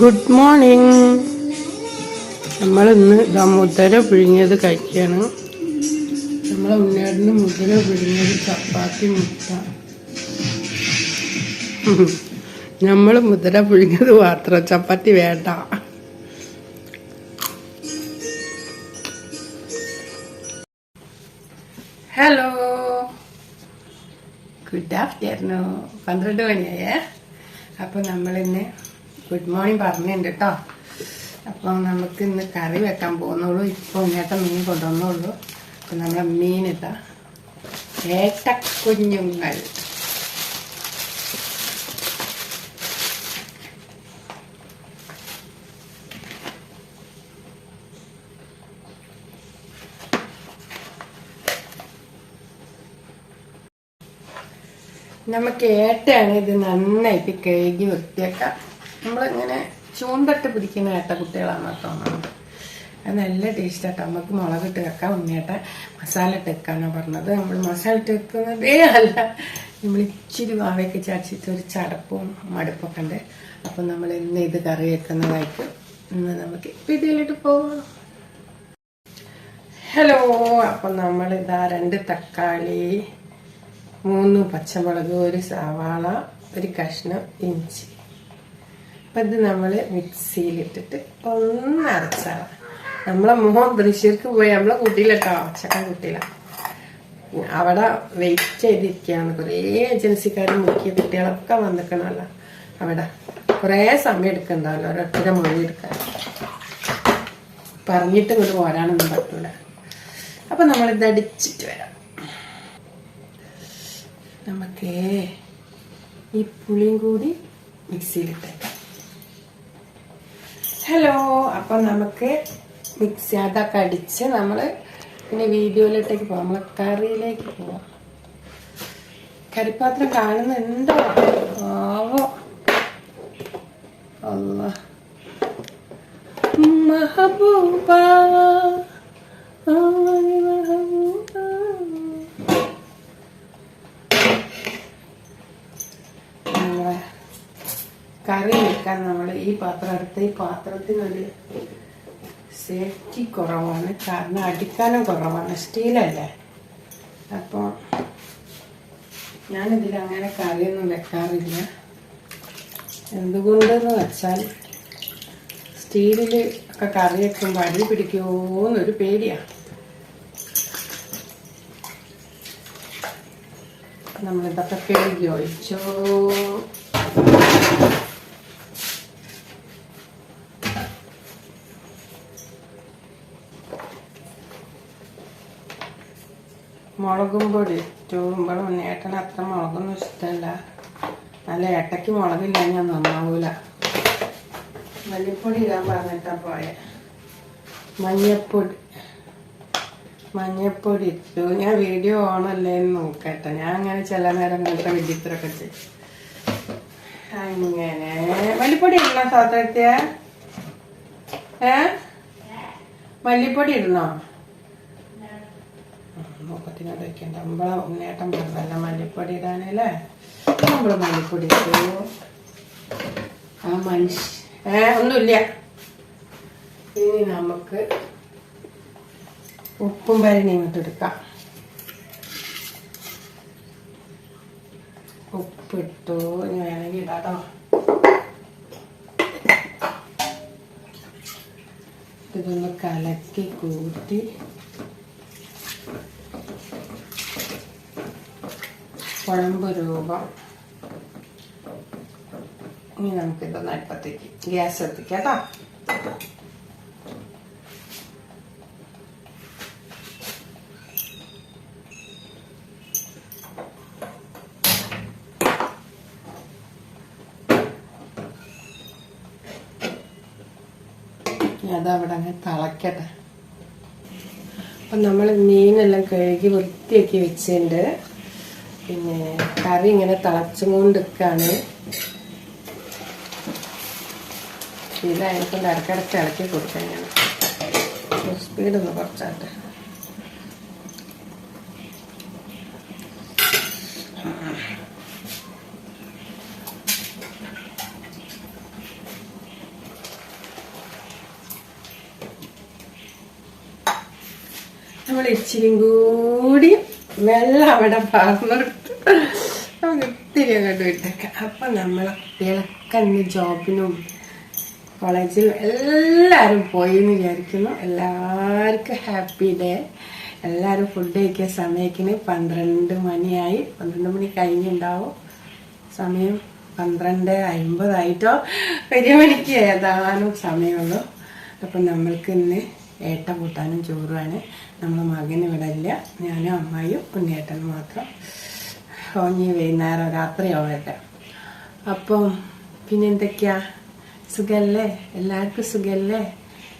Good morning നമ്മൾ ഇന്ന് ഇതാ മുദ്ര പിഴിഞ്ഞത് കഴിക്കുകയാണ്. നമ്മളെ ഉണ്ണാടിന് മുദ്ര പിഴിഞ്ഞത് ചപ്പാത്തി മുട്ട. നമ്മൾ മുദ്ര പിഴിഞ്ഞത് മാത്രം. ചപ്പാത്തി വേണ്ട. ഹലോ ഗുഡ് ആഫ്റ്റർനൂൺ പന്ത്രണ്ട് മണിയായേ. അപ്പോൾ നമ്മളിന്ന് ഗുഡ് മോർണിംഗ് പറഞ്ഞിട്ടുണ്ട് കേട്ടോ അപ്പോൾ നമുക്ക് ഇന്ന് കറി വെക്കാൻ പോകുന്നുള്ളൂ. ഇപ്പോൾ ഇങ്ങോട്ട് മീൻ കൊണ്ടുവന്നുള്ളൂ. അപ്പൊ നമ്മളെ ഏട്ട ഏട്ടക്കുഞ്ഞുങ്ങൾ നമുക്ക് ഏട്ടയാണ് ഇത് നന്നായിട്ട് കഴുകി വൃത്തിയാക്കാം. നമ്മളിങ്ങനെ ചൂണ്ടട്ട് പിടിക്കുന്ന ഏട്ട കുട്ടികളാണ് തോന്നുന്നത് അത് നല്ല ടേസ്റ്റ് ആട്ടോ. നമുക്ക് മുളകിട്ട് വെക്കാം ഉണ്ണിയേട്ട മസാല ഇട്ട് വെക്കാനാണ് പറഞ്ഞത്. നമ്മൾ മസാല ഇട്ട് വെക്കുന്നതേ അല്ല. നമ്മൾ ഇച്ചിരി വാവയൊക്കെ ചാച്ചിട്ട് ഒരു ചടപ്പും മടുപ്പൊക്കെ ഉണ്ട്. അപ്പം നമ്മൾ ഇന്ന് ഇത് കറി വെക്കുന്നതായിരിക്കും ഇന്ന് നമുക്ക് ഇതിലിട്ട് പോവാം. ഹലോ അപ്പം ഇതാ രണ്ട് തക്കാളി മൂന്ന് പച്ചമുളക് ഒരു സവാള ഒരു കഷ്ണം ഇഞ്ചി. അപ്പം ഇത് നമ്മൾ മിക്സിയിലിട്ടിട്ട് ഒന്ന് അരച്ചാൽ നമ്മളെ മോൻ തൃശ്ശൂർക്ക് പോയി നമ്മളെ കുട്ടിയിലട്ടോ ചക്കൻ കുട്ടിയില. അവിടെ വെയിറ്റ് ചെയ്തിരിക്കുകയാണ്. കുറേ ഏജൻസിക്കാർ മുക്കിയ കുട്ടികളൊക്കെ വന്നിക്കണമല്ലോ അവിടെ കുറേ സമയം എടുക്കണ്ടാവല്ലോ ഒരൊറ്റ മൊഴി എടുക്കാൻ. പറഞ്ഞിട്ട് ഇങ്ങോട്ട് പോരാനൊന്നും പറ്റൂല. അപ്പൊ നമ്മളിത് അടിച്ചിട്ട് വരാം. നമുക്ക് ഈ പുളിയും കൂടി മിക്സിയിലിട്ടേക്കാം ഹലോ അപ്പം നമുക്ക് മിക്സി അതൊക്കെ അടിച്ച് നമ്മൾ പിന്നെ വീഡിയോയിലോട്ടേക്ക് പോവാം. നമ്മൾ കറിയിലേക്ക് പോവാം. കരിപ്പാത്രം കാണുന്ന എന്തോ ആവോ. അല്ല മഹബൂബ. കറി വെക്കാൻ നമ്മൾ ഈ പാത്രം എടുത്ത് ഈ പാത്രത്തിനൊരു സേഫ്റ്റി കുറവാണ്. കാരണം അടിക്കാനും കുറവാണ്. സ്റ്റീലല്ലേ അപ്പോൾ ഞാനിതിൽ അങ്ങനെ കറിയൊന്നും വെക്കാറില്ല. എന്തുകൊണ്ടെന്ന് വെച്ചാൽ സ്റ്റീലിൽ ഒക്കെ കറി വെക്കുമ്പോൾ അടി പിടിക്കുമോന്നൊരു പേടിയാണ് നമ്മളിതൊക്കെ കഴുകി ഒഴിച്ചോ മുളകും പൊടി. ചൂടുമ്പോഴും ഏട്ടന് അത്ര മുളകൊന്നും ഇഷ്ടമല്ല നല്ല ഏട്ടയ്ക്ക് മുളകില്ല ഞാൻ നന്നാവൂല. മല്ലിപ്പൊടി ഇടാൻ പറഞ്ഞിട്ടാ പോയെ. മഞ്ഞപ്പൊടി. മഞ്ഞപ്പൊടി. ഇട്ടു ഞാൻ വീഡിയോ ഓണല്ലേ എന്ന് നോക്കട്ടെ. ഞാൻ അങ്ങനെ ചില നേരം ഇങ്ങനത്തെ വിചിത്രമൊക്കെ ചെയ്യും അങ്ങനെ. മല്ലിപ്പൊടി ഇടണോ സ്വാതന്ത്യ ഏ? മല്ലിപ്പൊടി ഇടണോ? മുപ്പത്തിനോട് വെക്കണ്ട നമ്മളെ ഉണ്ണേട്ടം പറഞ്ഞല്ല മല്ലിപ്പൊടി ഇടാനല്ലേ? നമ്മൾ മല്ലിപ്പൊടി ഇട്ടു. ആ മനുഷ്യ ഏ ഒന്നുമില്ല. ഇനി നമുക്ക് ഉപ്പും പരിണി ഇങ്ങോട്ട് എടുക്കാം. ഉപ്പിട്ടു. ഇനി വേണമെങ്കിൽ ഇടാട്ടോ. ഇതൊന്ന് കലക്കി കൂട്ടി കുഴമ്പ് രൂപം. ഇനി നമുക്കിതൊന്ന് അടുപ്പത്തേക്ക് ഗ്യാസ് എത്തിക്കാം കേട്ടോ. ഇനി അതവിടെ അങ്ങ് തിളക്കട്ടെ. അപ്പം നമ്മൾ മീനെല്ലാം കഴുകി വൃത്തിയാക്കി വെച്ചിട്ടുണ്ട്. പിന്നെ കറി ഇങ്ങനെ തിളച്ചും കൊണ്ടിരിക്കുകയാണ് ഇതിലായിരിക്കും ഇടയ്ക്കിടയ്ക്ക് ഇളക്കി കൊടുക്കാൻ സ്പീഡ് ഒന്ന് കുറച്ചാട്ടെ. നമ്മൾ ഇച്ചിരി കൂടി വെള്ളം അവിടെ പറഞ്ഞെടുത്ത് നമുക്ക് ഇത്തിരി അങ്ങോട്ട് വിട്ടേക്കാം. അപ്പം നമ്മളെ കുട്ടികളൊക്കെ ജോബിനും കോളേജിൽ എല്ലാവരും പോയി എന്ന് വിചാരിക്കുന്നു. എല്ലാവർക്കും ഹാപ്പി ഡേ. എല്ലാവരും ഫുഡ് കഴിക്കാൻ സമയത്തിന് പന്ത്രണ്ട് മണിയായി. പന്ത്രണ്ട് മണി കഴിഞ്ഞുണ്ടാവും. സമയം പന്ത്രണ്ട് അമ്പതായിട്ടോ വലിയ മണിക്ക് ഏതാനും സമയമുള്ളൂ. അപ്പം നമ്മൾക്ക് ഇന്ന് ഏട്ട കൂട്ടാനും ചോറുമാണ്. നമ്മളെ മകന് ഇവിടെ ഇല്ല. ഞാനും അമ്മായും ഉണ്ണിയേട്ടനും മാത്രം. ഓഞ്ഞി വൈകുന്നേരം രാത്രിയാവട്ടെ അപ്പം പിന്നെ എന്തൊക്കെയാ? സുഖല്ലേ? എല്ലാവർക്കും സുഖല്ലേ?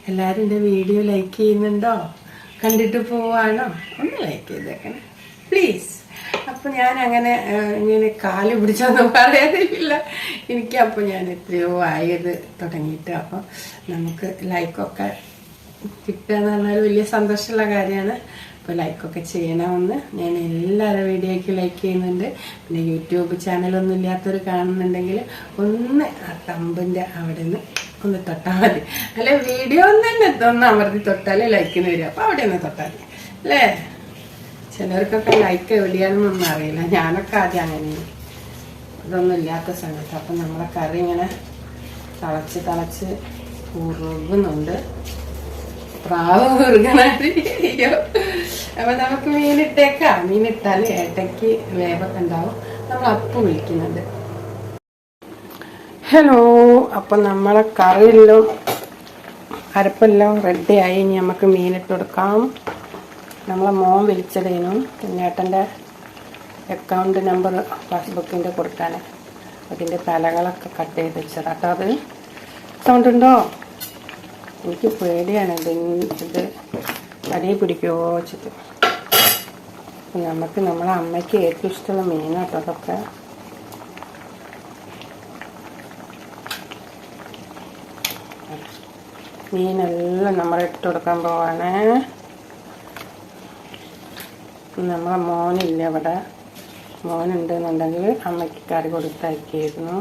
എല്ലാവരും എന്റെ വീഡിയോ ലൈക്ക് ചെയ്യുന്നുണ്ടോ? കണ്ടിട്ട് പോവാണോ? ഒന്ന് ലൈക്ക് ചെയ്തേക്കണേ. പ്ലീസ് അപ്പം ഞാൻ അങ്ങനെ ഇങ്ങനെ കാൽ പിടിച്ചൊന്നും പറയാതില്ല എനിക്ക് അപ്പോൾ ഞാൻ എത്രയോ ആയത് തുടങ്ങിയിട്ട് അപ്പം നമുക്ക് ലൈക്കൊക്കെ കിട്ടുക എന്ന് പറഞ്ഞാൽ വലിയ സന്തോഷമുള്ള കാര്യമാണ്. അപ്പോൾ ലൈക്കൊക്കെ ചെയ്യണമെന്ന് ഞാൻ എല്ലാവരുടെ വീഡിയോയ്ക്ക് ലൈക്ക് ചെയ്യുന്നുണ്ട്. പിന്നെ യൂട്യൂബ് ചാനലൊന്നും ഇല്ലാത്തവർ കാണുന്നുണ്ടെങ്കിൽ ഒന്ന് ആ തമ്പിന്റെ അവിടെ നിന്ന് ഒന്ന് തൊട്ടാൽ മതി. അല്ലെ വീഡിയോ തന്നെ ഒന്ന് അമർത്തി തൊട്ടാൽ ലൈക്കിന് വരും. അപ്പോൾ അവിടെ ഒന്ന് തൊട്ടാൽ മതി. അല്ലേ? ചിലർക്കൊക്കെ ലൈക്ക് എവിടെയാണെന്നൊന്നും അറിയില്ല. ഞാനൊക്കെ ആദ്യം അങ്ങനെ ഇതൊന്നും ഇല്ലാത്ത സമയത്ത്. അപ്പം നമ്മളെ കറി ഇങ്ങനെ തിളച്ച് തിളച്ച് കുറുകുന്നുണ്ട്. പ്രാവ് കുറുകണോ അപ്പൊ നമുക്ക് മീനിട്ടേക്കാം. മീനിട്ടാൽ ഏട്ടയ്ക്ക് വേവൊക്കെ ഉണ്ടാവും. നമ്മൾ അപ്പം വിളിക്കുന്നുണ്ട്. ഹലോ. അപ്പം നമ്മളെ കറിയെല്ലാം അരപ്പെല്ലാം റെഡിയായി ഇനി നമുക്ക് മീനിട്ട് കൊടുക്കാം. നമ്മളെ മോൻ വിളിച്ചതേനു. പിന്നേട്ടന്റെ അക്കൗണ്ട് നമ്പർ പാസ്ബുക്കിന്റെ കൊടുക്കാൻ. അതിന്റെ തലകളൊക്കെ കട്ട് ചെയ്ത് വെച്ചതാട്ടോ അത്. സൗണ്ട് ഉണ്ടോ? എനിക്ക് പേടിയാണ് ഇത് ഇത് അടിയിൽ പിടിക്കുമോ വെച്ചിട്ട്. നമുക്ക് നമ്മളെ അമ്മയ്ക്ക് ഏറ്റവും ഇഷ്ടമുള്ള മീനാട്ടോ അതൊക്കെ. മീനെല്ലാം നമ്മൾ ഇട്ട് കൊടുക്കാൻ പോവാണ്. നമ്മളെ മോനില്ല ഇവിടെ മോനുണ്ടെന്നുണ്ടെങ്കിൽ അമ്മയ്ക്ക് കറി കൊടുത്തയക്കായിരുന്നു.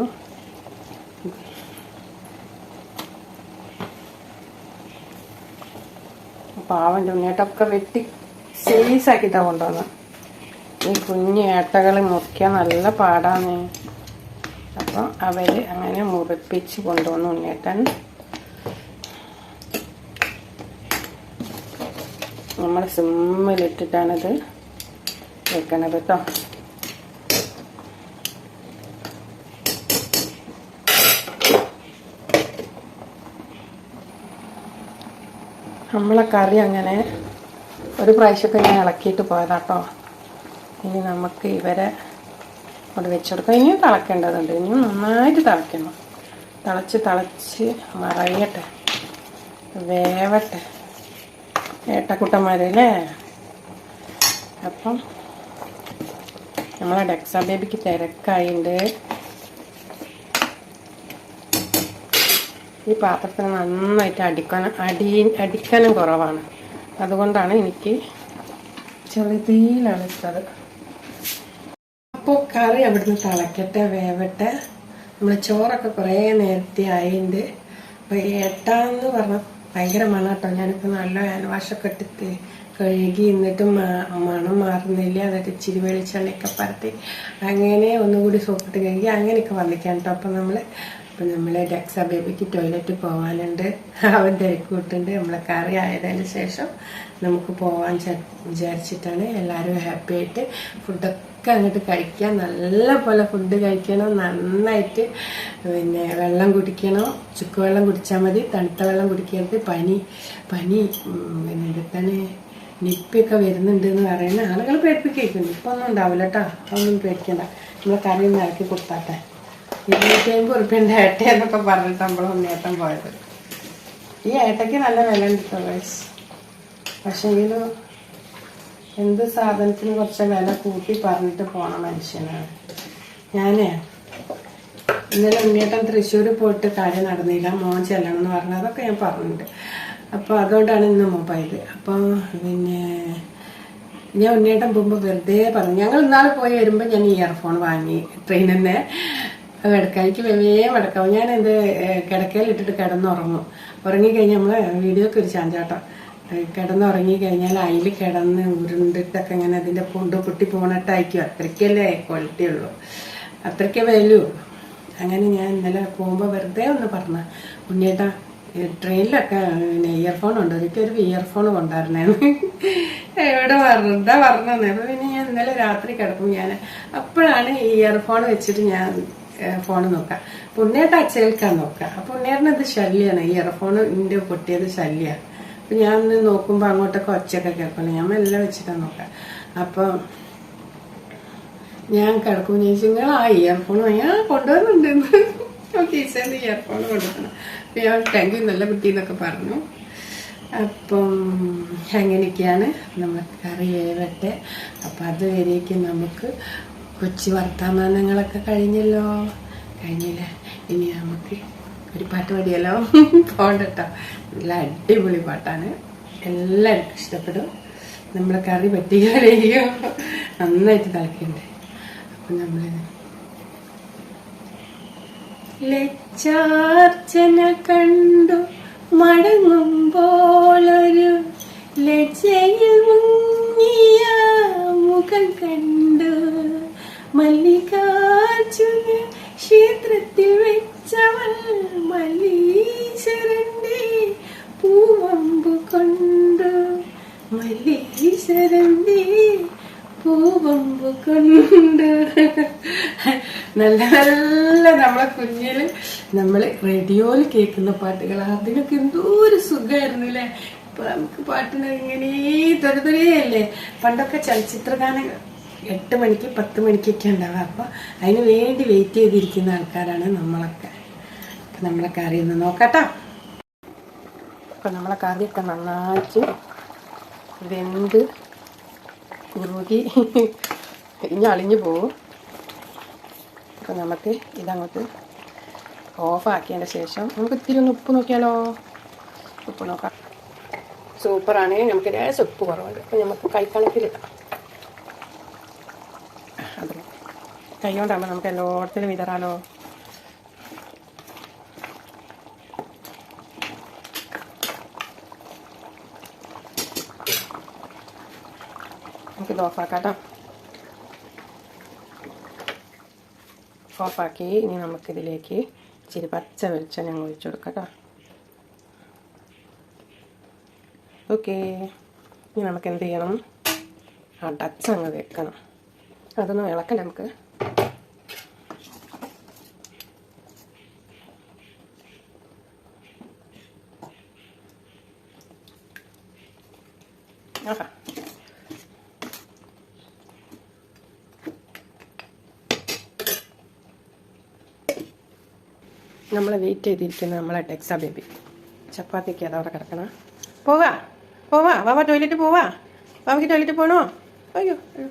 പാവന്റെ ഉണ്ണിയേട്ടൊക്കെ വെട്ടി സീസാക്കിയിട്ടാണ് കൊണ്ടുവന്നത് ഈ കുഞ്ഞു ഏട്ടകൾ മുറിക്കാൻ നല്ല പാടാന്ന് അപ്പം അവർ അങ്ങനെ മുറിപ്പിച്ച് കൊണ്ടുവന്നു ഉണ്ണിയേട്ടൻ. നമ്മൾ സിമ്മിലിട്ടിട്ടാണിത് വെക്കണത് കേട്ടോ നമ്മളെ കറി അങ്ങനെ ഒരു പ്രാവശ്യമൊക്കെ ഞാൻ ഇളക്കിയിട്ട് പോയതാട്ടോ. ഇനി നമുക്ക് ഇവരെ അവിടെ വെച്ചെടുക്കാം. ഇനിയും തിളക്കേണ്ടതുണ്ട്. ഇനിയും നന്നായിട്ട് തിളയ്ക്കണം. തിളച്ച് തിളച്ച് മറയട്ടെ. വേവട്ടെ. ഏട്ടക്കുട്ടന്മാരല്ലേ അപ്പം നമ്മളെ ഡെക്സ ബേബിക്ക് തിരക്കായിണ്ട്. ഈ പാത്രത്തിന് നന്നായിട്ട് അടിക്കണം. അടി അടിക്കാനും കുറവാണ്. അതുകൊണ്ടാണ് എനിക്ക് ചെറുതീയിലാണ് ഇട്ടത് അപ്പോൾ കറി അവിടുന്ന് തിളക്കട്ടെ വേവട്ടെ. നമ്മൾ ചോറൊക്കെ കുറേ നേരത്തെ ആയിണ്ട്. അപ്പോൾ ഏട്ടാന്ന് പറഞ്ഞ ഭയങ്കര മണം കേട്ടോ. ഞാനിപ്പോൾ നല്ല ഹാൻഡ് വാഷൊക്കെ ഇട്ടിട്ട് കഴുകി എന്നിട്ട് മണം മാറുന്നില്ല. എന്നിട്ട് ഇച്ചിരി വെളിച്ചെണ്ണയൊക്കെ പരത്തി. അങ്ങനെ ഒന്നുകൂടി സോപ്പിട്ട് കഴുകി അങ്ങനെയൊക്കെ വന്നിക്കാൻ കേട്ടോ. അപ്പം നമ്മൾ അപ്പം നമ്മൾ ഡെക്സ ബേബിക്ക് പോകാനുണ്ട് അവൻ തിരക്കൂട്ടുണ്ട്. നമ്മളെ കറി ആയതിന് ശേഷം നമുക്ക് പോകാൻ വിചാരിച്ചിട്ടാണ് എല്ലാവരും ഹാപ്പി ആയിട്ട് ഫുഡൊക്കെ അങ്ങോട്ട് കഴിക്കാൻ നല്ല പോലെ ഫുഡ് കഴിക്കണം. നന്നായിട്ട് പിന്നെ വെള്ളം കുടിക്കണം. ചുക്ക് വെള്ളം കുടിച്ചാൽ മതി. തണുത്ത വെള്ളം കുടിക്കരുത്. പനി പനി പിന്നെ എന്താണ് നിപ്പിയൊക്കെ വരുന്നുണ്ട് എന്ന് പറയുന്ന ആളുകൾ പേടിപ്പിക്കുന്നു ഇപ്പൊ ഒന്നും ഉണ്ടാവില്ല കേട്ടോ അതൊന്നും പേടിക്കണ്ട. നമ്മളെ കറി ഒന്ന് ഇറക്കി കൊടുത്താട്ടെ. ഇരുന്നൂറ്റി അമ്പത് റുപ്യന്റെ ഏട്ട എന്നൊക്കെ പറഞ്ഞിട്ട് നമ്മൾ ഉണ്ണിയേട്ടൻ പോയത്. ഈ ഏട്ടയ്ക്ക് നല്ല വില ഉണ്ട് കേട്ടോ പക്ഷെങ്കിലും എന്ത് സാധനത്തിന് കുറച്ച് വില കൂട്ടി പറഞ്ഞിട്ട് പോണ മനുഷ്യനാണ് ഞാനേ ഇന്നലെ ഉണ്ണിയേട്ടൻ തൃശ്ശൂർ പോയിട്ട് കാര്യം നടന്നില്ല. മോൻ ചെല്ലണം എന്ന് പറഞ്ഞു അതൊക്കെ ഞാൻ പറഞ്ഞിട്ടുണ്ട്. അപ്പോൾ അതുകൊണ്ടാണ് ഇന്ന് മൊബൈൽ അപ്പോൾ പിന്നെ ഞാൻ ഉണ്ണിയേട്ടൻ പോകുമ്പോൾ വെറുതെ പറഞ്ഞു. ഞങ്ങൾ ഇന്നാൾ പോയി വരുമ്പോൾ ഞാൻ ഇയർഫോൺ വാങ്ങി. ട്രെയിനിൽ നിന്ന് കിടക്കാനിക്ക് വേഗം കിടക്കാവും ഞാൻ എന്ത് കിടക്കയിൽ ഇട്ടിട്ട് കിടന്നുറങ്ങും. ഉറങ്ങിക്കഴിഞ്ഞാൽ നമ്മൾ വീഡിയോക്ക് ഒരു ചാഞ്ചാട്ടം കിടന്നുറങ്ങി കഴിഞ്ഞാൽ അതിൽ കിടന്ന് ഉരുണ്ടിട്ടൊക്കെ ഇങ്ങനെ അതിന്റെ പൊണ്ട് പൊട്ടി പോണിട്ടായിരിക്കും. അത്രയ്ക്കല്ലേ ക്വാളിറ്റി ഉള്ളൂ. അത്രയ്ക്കേ വിലയുള്ളൂ അങ്ങനെ ഞാൻ ഇന്നലെ പോകുമ്പോൾ വെറുതെ ഒന്ന് പറഞ്ഞ ഉണ്ണിയേട്ടാ ട്രെയിനിലൊക്കെ പിന്നെ ഇയർഫോൺ ഉണ്ട്. ഒരിക്കൽ ഒരു ഇയർഫോൺ കൊണ്ടായിരുന്നേന്ന്. എവിടെ വെറുതെ പറഞ്ഞത് അപ്പൊ പിന്നെ ഞാൻ ഇന്നലെ രാത്രി കിടക്കും ഞാൻ അപ്പോഴാണ് ഇയർഫോൺ വെച്ചിട്ട് ഞാൻ ഫോൺ നോക്കാം. പുണ്യേട്ട അച്ചേൽക്കാൻ നോക്കാം. അപ്പൊ പുണ്യേട്ടന് ശല്യാണ്? ഈ ഇയർഫോൺ ഇന്റെ പൊട്ടിയത് ശല്യമാണ് അപ്പൊ ഞാൻ ഒന്ന് നോക്കുമ്പോ അങ്ങോട്ടൊക്കെ ഒച്ചയൊക്കെ കേൾക്കണം ഞാൻ എല്ലാം വെച്ചിട്ടാണ് നോക്കാം. അപ്പൊ ഞാൻ കിടക്കും നിങ്ങൾ ആ ഇയർഫോൺ ഞാൻ കൊണ്ടുവന്നുണ്ട് ടീച്ചറിന്റെ ഇയർഫോൺ കൊണ്ടുവന്നു. അപ്പൊ ഞാൻ താങ്ക് യു നല്ല കിട്ടി എന്നൊക്കെ പറഞ്ഞു. അപ്പം അങ്ങനെയൊക്കെയാണ് നമ്മൾ കറി വേവട്ടെ. അപ്പം അതുവരേക്കും നമുക്ക് കൊച്ചു വർത്തമാനങ്ങളൊക്കെ കഴിഞ്ഞല്ലോ. കഴിഞ്ഞില്ല? ഇനി നമുക്ക് ഒരു പാട്ട് പാടിയല്ലോ പോണ്ടട്ടോ നല്ല അടിപൊളി പാട്ടാണ്. എല്ലാവർക്കും ഇഷ്ടപ്പെടും. നമ്മളെ കറി പറ്റിയാലെയോ നന്നായിട്ട് തിളക്കുന്നുണ്ട് അപ്പം നമ്മൾ ലജ്ജാർച്ചന കണ്ടു മടങ്ങുമ്പോളൊരു ലജ്ജയിൽ മല്ലികാർജുന ക്ഷേത്രത്തിൽ വെച്ചവൾ മല്ലീശ്വരന്റെ പൂവമ്പു കൊണ്ടു. മല്ലീശ്വരന്റെ പൂവമ്പു കൊണ്ട്. നല്ല നല്ല നമ്മളെ കുഞ്ഞിൽ നമ്മൾ റേഡിയോയിൽ കേൾക്കുന്ന പാട്ടുകൾ അതിനൊക്കെ എന്തോ ഒരു സുഖമായിരുന്നു അല്ലേ ഇപ്പൊ നമുക്ക് പാട്ടിന് ഇങ്ങനെ തൊരുതൊരയല്ലേ പണ്ടൊക്കെ ചലച്ചിത്രഗാനങ്ങൾ എട്ട് മണിക്ക് പത്ത് മണിക്കൊക്കെ ഉണ്ടാവുക. അപ്പോൾ അതിന് വേണ്ടി വെയിറ്റ് ചെയ്തിരിക്കുന്ന ആൾക്കാരാണ് നമ്മളൊക്കെ. അപ്പം നമ്മളെ കറി ഒന്ന് നോക്കട്ടോ. അപ്പം നമ്മളെ കറിയൊക്കെ നന്നായിട്ട് വെന്ത് കുറുകി ഇനി അളിഞ്ഞു പോവും. അപ്പം നമുക്ക് ഇതങ്ങോട്ട് ഓഫാക്കിയതിന്റെ ശേഷം നമുക്ക് ഇത്തിരി ഒന്ന് ഉപ്പ് നോക്കിയാലോ? ഉപ്പ് നോക്കാം. സൂപ്പറാണ്. നമുക്ക് ലേശം ഉപ്പ് കുറവുണ്ട്. അപ്പം നമുക്ക് കൈക്കണക്കിലിടാം അത് കൈ കൊണ്ടാകുമ്പോൾ നമുക്ക് എല്ലായിടത്തിലും വിതറാലോ? നമുക്കിത് ഓഫാക്കാം കേട്ടോ ഓഫാക്കി ഇനി നമുക്കിതിലേക്ക് ഇച്ചിരി പച്ച വെളിച്ചെണ്ണ അങ്ങ് ഒഴിച്ചു കൊടുക്കാം ഓക്കെ ഇനി നമുക്ക് എന്ത് ചെയ്യണം അടച്ച് അങ്ങ് വെക്കണം. അതൊന്നും ഇളക്കല്ല നമുക്ക്? നമ്മൾ വെയിറ്റ് ചെയ്തിരിക്കുന്ന നമ്മളെ ടെക്സ ബേബി ചപ്പാത്തിക്ക് അതവിടെ കിടക്കണം? പോവാ. പോവാ. വാവ ടോയ്ലറ്റ് പോവാ. വാവയ്ക്ക് ടോയ്ലറ്റ് പോകണോ അയ്യോ അയ്യോ.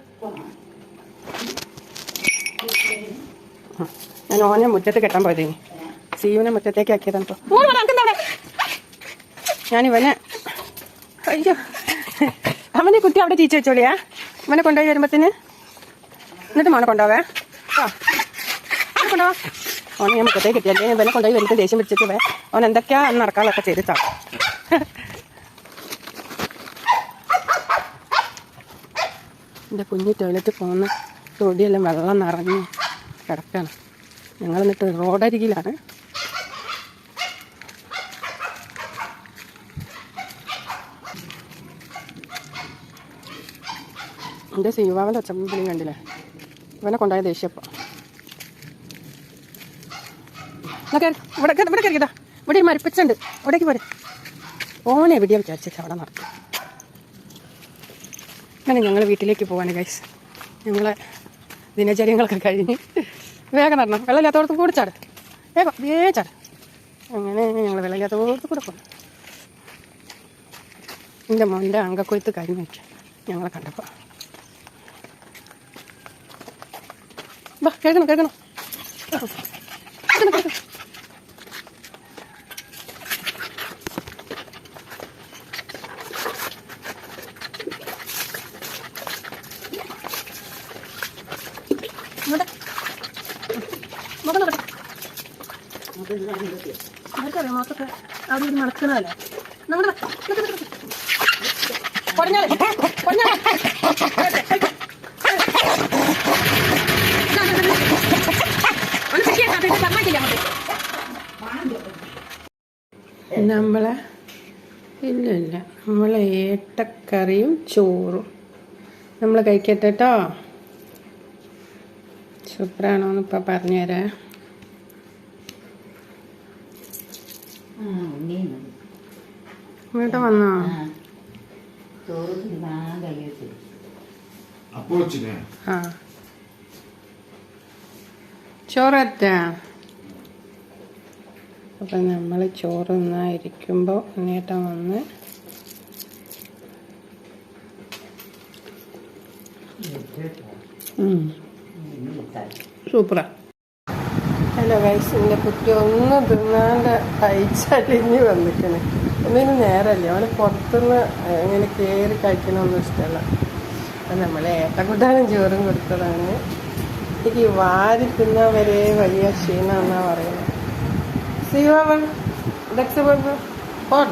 ഞാൻ ഓനെ മുറ്റത്ത് കെട്ടാൻ പോയതേനി സീവനെ മുറ്റത്തേക്ക് ആക്കിയതാണ് ഇപ്പോൾ ഞാനിവനെ അയ്യോ. അവനെ കുട്ടി അവിടെ ചീച്ച വെച്ചോളിയാ. ഇവനെ കൊണ്ടുപോയി വരുമ്പത്തിന്? എന്നിട്ട് മോനെ കൊണ്ടുപോവേ? ആ. കൊണ്ടുപോവാ ഓനെ ഞാൻ മുറ്റത്തേക്ക് എത്തിയല്ലേ ഇവനെ കൊണ്ടുപോയി വരുമ്പോൾ ദേഷ്യം പിടിച്ചിട്ട് വേ. അവൻ എന്തൊക്കെയാ അന്ന് നടക്കാനൊക്കെ ചെയ്തിട്ടാ. എന്റെ കുഞ്ഞു ടോയ്ലറ്റ് പോകുന്ന തൊടിയെല്ലാം വെള്ളം നിറഞ്ഞ്. കിടക്കാണ്. ഞങ്ങൾ എന്നിട്ട് റോഡരികിലാണ്. എന്റെ സീവാവന്റെ ഒച്ചമ്പിളിയും കണ്ടില്ലേ? ഇവനെ കൊണ്ടായ ദേഷ്യപ്പം. ഇവിടെ ഇവിടെ കയറിക്കട്ടാ ഇവിടെ ഒരു മരിപ്പിച്ചുണ്ട്. ഇവിടേക്ക് പോരെ. ഓനെ എവിടെയാ വിചാരിച്ചിട്ട് അവിടെ നടക്കും. അങ്ങനെ ഞങ്ങൾ വീട്ടിലേക്ക് പോവാണ് ഗൈസ് ഞങ്ങളെ ദിനചര്യങ്ങളൊക്കെ കഴിഞ്ഞ് വേഗം നടണം വെള്ളമില്ലാത്തടത്ത് കൂടി ചാട്. വേഗം വേ ചാട്. അങ്ങനെ ഞങ്ങൾ വെള്ളമില്ലാത്തടത്ത് കൂടെ പോകും എന്റെ മോന്റെ അങ്കക്കൊഴുത്ത് കഴിഞ്ഞ് വയ്ക്കാം ഞങ്ങളെ കണ്ടപ്പോൾ കേൾക്കണം കേൾക്കണം. കേൾക്കണം കേൾക്കണം. അവർക്കറിയാം, മുഖത്തൊക്കെ അവിടെ നമ്മളെ ഇല്ല ഇല്ല. നമ്മളെ ഏട്ടക്കറിയും ചോറും. നമ്മൾ കഴിക്കട്ടെ കേട്ടോ സൂപ്പറാണോ എന്ന് ഇപ്പം പറഞ്ഞുതരാം. ഇങ്ങോട്ട് വന്നോ? ആ. ചോററ്റാ അപ്പം നമ്മൾ ചോറ് തിന്നായിരിക്കുമ്പോൾ ഉണ്ണേട്ടം വന്ന് ഉം. ഹലോ വയസ്സിന്റെ കുട്ടി ഒന്നും തിന്നാണ്ട് കഴിച്ചടിഞ്ഞ് വന്നിക്കണ്. ഒന്നിനും നേരമല്ലേ അവന് പുറത്തുനിന്ന് ഇങ്ങനെ കയറി കഴിക്കണമൊന്നും ഇഷ്ടമല്ല. അപ്പം നമ്മൾ ഏട്ടക്കൂട്ടാനും ചോറും കൊടുത്തതാണ്. എനിക്ക് വാരി തിന്നാൻ വരെ വലിയ ക്ഷീണമെന്നാണ് പറയുന്നത്. സീവാവൾ ദക്ഷ ഓൺ